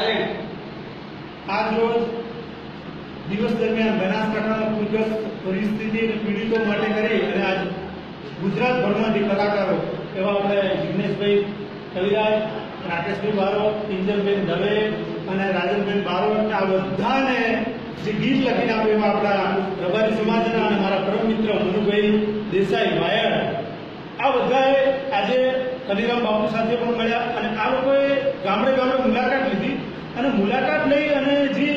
આજ રોજ દિવસ દરમિયાન બનાસકાંઠાના પૂરગ્રસ્ત પરિસ્થિતિ અને પીડિતો માટે કરી અને આજ ગુજરાતભરમાંથી કલાકારો એવા આપણે જિગ્નેશભાઈ કવિરાજ, રાકેશભાઈ બારોટ ઇન્દરબેન દવે અને રાજનબેન બારોટ આ બધાને જે ગીત લખીને આપ્યું એવા આપણા રબારી સમાજના અને મારા પરમ મિત્ર મનુભાઈ દેસાઈ વાયર આ બધાએ આજે કલીરામ બાપુ સાથે પણ મળ્યા અને આ લોકોએ ગામડે ગામડે મુલાકાત લીધી. અને મુલાકાત લઈ અને જે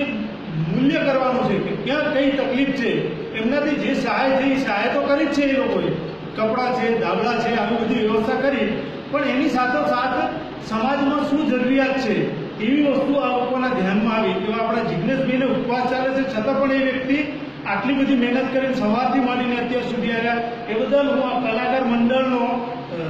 મૂલ્ય કરવાનું છે કે ક્યાં કઈ તકલીફ છે, એમનાથી જે સહાય છે, એ સહાય તો કરી જ છે એ લોકોએ. કપડાં છે દાબડા છે, આવી બધી વ્યવસ્થા કરી. પણ એની સાથોસાથ સમાજમાં શું જરૂરિયાત છે, એવી વસ્તુ આ લોકોના ધ્યાનમાં આવી. એવા આપણા જિજ્ઞેશભાઈને ઉપવાસ ચાલે છે, છતાં પણ એ વ્યક્તિ આટલી બધી મહેનત કરીને સવારથી માંડીને અત્યાર સુધી આવ્યા. એ બદલ હું આ કલાકાર મંડળનો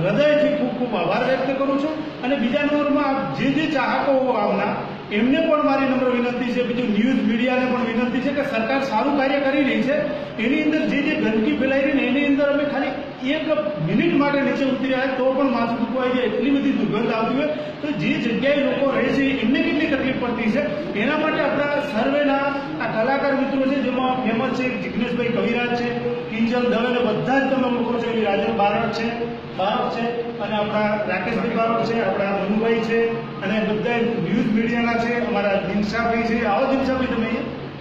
હૃદયથી ખૂબ ખૂબ આભાર વ્યક્ત કરું છું. અને બીજા નંબરમાં જે જે ચાહકો આવના એમને પણ મારી નમ્ર વિનંતી છે, બીજું ન્યૂઝ મીડિયાને પણ વિનંતી છે કે સરકાર સારું કાર્ય કરી રહી છે. એની અંદર જે જે ગંદકી ફેલાઈ રહી ને એની અંદર અમે ખાલી એક મિનિટ માટે નીચે ઉતરી આવ્યા તો પણ માથું દુખવાઈ જાય, એટલી બધી દુર્ગંધ આવતી હોય. તો જે જગ્યાએ લોકો રહે છે એમને કેટલી તકલીફ પડતી છે? એના માટે આપણા સર્વેના આ કલાકાર મિત્રો છે, જેમાં ફેમસ છે જિગ્નેશભાઈ કવિરાજ છે, કિંજલ દવે બધા જ તમે લોકો છો રાજન બારડ છે. બારડ છે અને આપણા રાકેશભાઈ બારોટ છે આપણા મનુભાઈ છે અને બધા ન્યૂઝ મીડિયાના છે અમારા દિનશાભાઈ છે. આવો દિનશાભાઈ તમે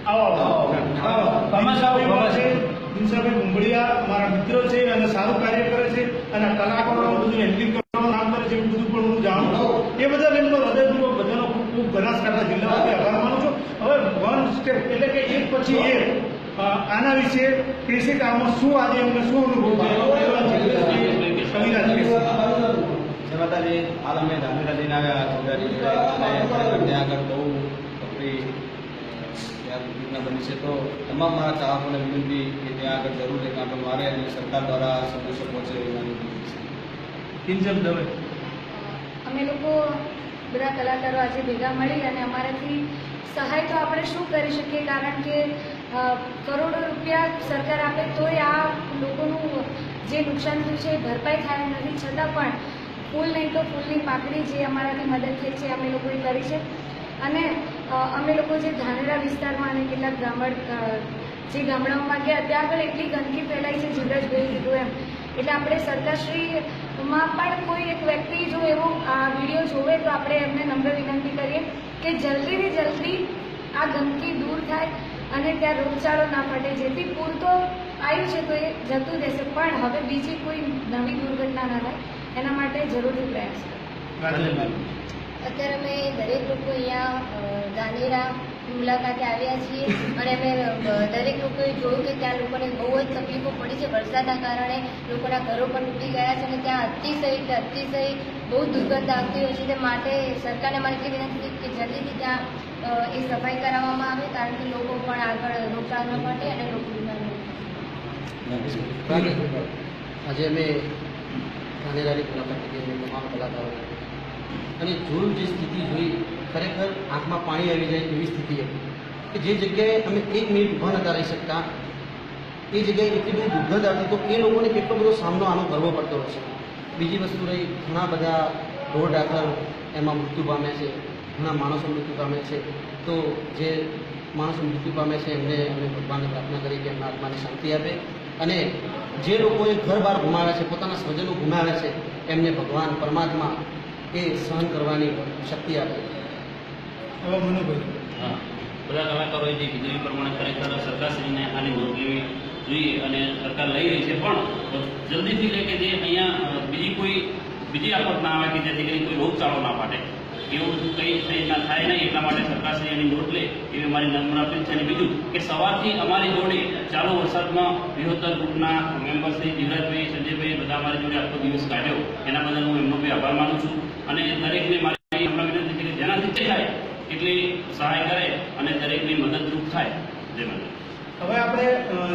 આવો આવો. છે. દિનશાભાઈ ગુંબળિયા અમારા મિત્રો છે અને સારું કાર્ય કરે છે અને આ કલાકારોનું બધું હેન્ડલિંગ કરવાનું કામ કરે છે એવું બધું પણ હું જાણું છું. એ બધા એમનો હૃદયપૂર્વક બધાનો ખૂબ ખૂબ બનાસકાંઠા જિલ્લામાંથી આભાર માનું છું. હવે વન સ્ટેપ એટલે કે એક પછી એક આના વિશે કૃષિ કામમાં શું આજે અમને શું અનુભવ થયો? માતાજી હાલ અમે ધાનેરા લઈને આવ્યા અને ત્યાં આગળ બહુ આપણી ત્યાં ઘટના બની છે. તો તમામ મારા ચાહકોને વિનંતી કે ત્યાં આગળ જરૂર એક આંટો મારે અને સરકાર દ્વારા સંદેશો પહોંચે એવી મારી વિનંતી છે. કિંજલ દવે અમે લોકો બધા કલાકારો આજે ભેગા મળી અને અમારાથી સહાય તો આપણે શું કરી શકીએ? કારણ કે કરોડો રૂપિયા સરકાર આપે તોય આ લોકોનું જે નુકસાન થયું છે એ ભરપાઈ થાય નથી. છતાં પણ ફૂલ નહીં તો ફૂલની પાકડી જે અમારાથી મદદ થઈ છે, અમે લોકોએ કરી છે. અને અમે લોકો જે ધાનેરા વિસ્તારમાં અને કેટલાક ગામડ જે ગામડાઓમાં ગયા, ત્યાં આગળ એટલી ગંદકી ફેલાઈ છે જીવરાજભાઈ કીધું એમ. એટલે આપણે સરકારશ્રીમાં પણ કોઈ એક વ્યક્તિ જો એવો આ વીડિયો જોવે, તો આપણે એમને નમ્ર વિનંતી કરીએ કે જલ્દીથી જલ્દી આ ગંદકી દૂર થાય અને ત્યાં રોગચાળો ના ફટે. જેથી પૂરતો આવ્યું છે તો એ જતું રહેશે. પણ હવે બીજી કોઈ નવી દુર્ઘટના ના થાય. એના માટે જરૂરી પ્રયાસ અત્યારે અમે દરેક લોકો અહીંયા ધાનેરા મુલાકાતે આવ્યા છીએ અને અમે દરેક લોકોએ જોયું કે ત્યાં લોકોને બહુ જ તકલીફો પડી છે વરસાદના કારણે. લોકોના ઘરો પણ તૂટી ગયા છે અને ત્યાં અતિશય એટલે અતિશય બહુ દુર્ગંધ આવતી હોય છે. તે માટે સરકારને મારી એટલી વિનંતી કે જલ્દીથી ત્યાં એ સફાઈ કરાવવામાં આવે કારણ કે લોકો પણ આગળ રોકાણ ન માટે અને લોકો. આજે અમે ધાનેરાની મુલાકાત લીધી તમામ કલાકારો અને જોયું જે સ્થિતિ જોઈ, ખરેખર આંખમાં પાણી આવી જાય એવી સ્થિતિ હતી. કે જે જગ્યાએ અમે એક મિનિટ ઊભા નતા રહી શકતા, એ જગ્યાએ એટલી બધી દુર્ગંધ આવતી, તો એ લોકોને કેટલો બધો સામનો આનો કરવો પડતો હશે. બીજી વસ્તુ રહી, ઘણા બધા ઢોર ડાકર એમાં મૃત્યુ પામે છે, ઘણા માણસો મૃત્યુ પામે છે. તો જે માણસો મૃત્યુ પામે છે, એમને અમે ભગવાનને પ્રાર્થના કરી કે એમના આત્માને શાંતિ આપે. અને જે લોકોએ ઘર બહાર ગુમાવ્યા છે પોતાના સ્વજનો ગુમાવ્યા છે એમને ભગવાન પરમાત્મા એ સહન કરવાની શક્તિ આપે. હવે મનુભાઈ હા. બધા કલાકારોએ જે કીધું એ પ્રમાણે ખરેખર સરકારશ્રીને આની નોંધ લેવી જોઈએ અને સરકાર લઈ રહી છે પણ જલ્દીથી લે કે જે અહીંયા બીજી કોઈ બીજી આફત ના આવે કે જેથી કરીને કોઈ રોગચાળો ના ફાટે. એવું કઈ ના થાય નહીં, એટલા માટે સરકારશ્રી એની નોટ લે એવી મારી નમ્ર અપીલ છે. અને બીજું કે સવારથી અમારી જોડે ચાલુ વરસાદમાં વિહોતર ગ્રુપના મેમ્બર શ્રી જીવરાજભાઈ સંજયભાઈ, બધા અમારી જોડે આખો દિવસ કાઢ્યો. એના બદલ હું એમનો બી આભાર માનું છું. અને દરેકને મારી હમણાં વિનંતી છે કે જેનાથી થાય, એટલી સહાય કરે અને દરેકની મદદરૂપ થાય. જય માતા હવે આપણે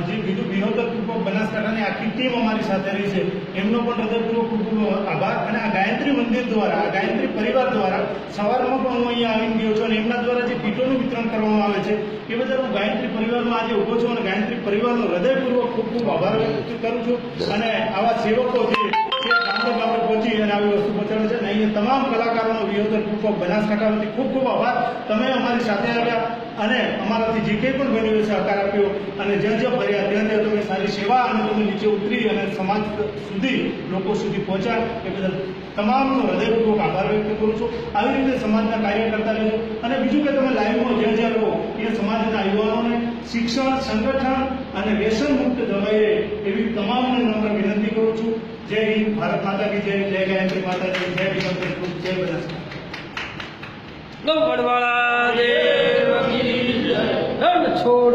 જે બીજું વિનોદ બનાસકાંઠાની આખી ટીમ અમારી સાથે રહી છે, એમનો પણ હૃદયપૂર્વક ખૂબ ખૂબ આભાર. અને આ ગાયત્રી મંદિર દ્વારા, આ ગાયત્રી પરિવાર દ્વારા સવારમાં પણ હું અહીંયા આવી ગયો છું અને એમના દ્વારા જે કીટોનું વિતરણ કરવામાં આવે છે, એ બદલ હું ગાયત્રી પરિવારમાં આજે ઊભો છું અને ગાયત્રી પરિવારનો હૃદયપૂર્વક ખૂબ ખૂબ આભાર વ્યક્ત કરું છું. અને આવા સેવકો જે ગામડે ગામડે આવી વસ્તુ પહોંચાડે છે અને અહીંયા તમામ કલાકારોનો વિહોદર ગ્રુપ ઓફ બનાસકાંઠા ખૂબ ખૂબ આભાર. તમે અમારી સાથે આવ્યા અને અમારાથી જે કંઈ પણ બન્યું સહકાર આપ્યો અને જ્યાં જ્યાં ફર્યા, ત્યાં ત્યાં તમે સારી સેવા અને તમે નીચે ઉતરી અને સમાજ સુધી, લોકો સુધી પહોંચ્યા. એ બદલ તમામનો હૃદયપૂર્વક આભાર વ્યક્ત કરું છું. આવી રીતે સમાજના કાર્ય કરતા રહેજો. અને બીજું કે તમે લાઈવમાં જ્યાં જ્યાં રહો એ સમાજના યુવાનોને શિક્ષણ, સંગઠન અને વ્યસન મુક્ત જળવાઈએ એવી તમામને નમ્ર વિનંતી કરું છું. જય હિન્દ, ભારત માતા કી જય જય ગાયત્રી માતાજી જય વિકલ્પ જય બધા વડવાળા દેવ જય. છોડ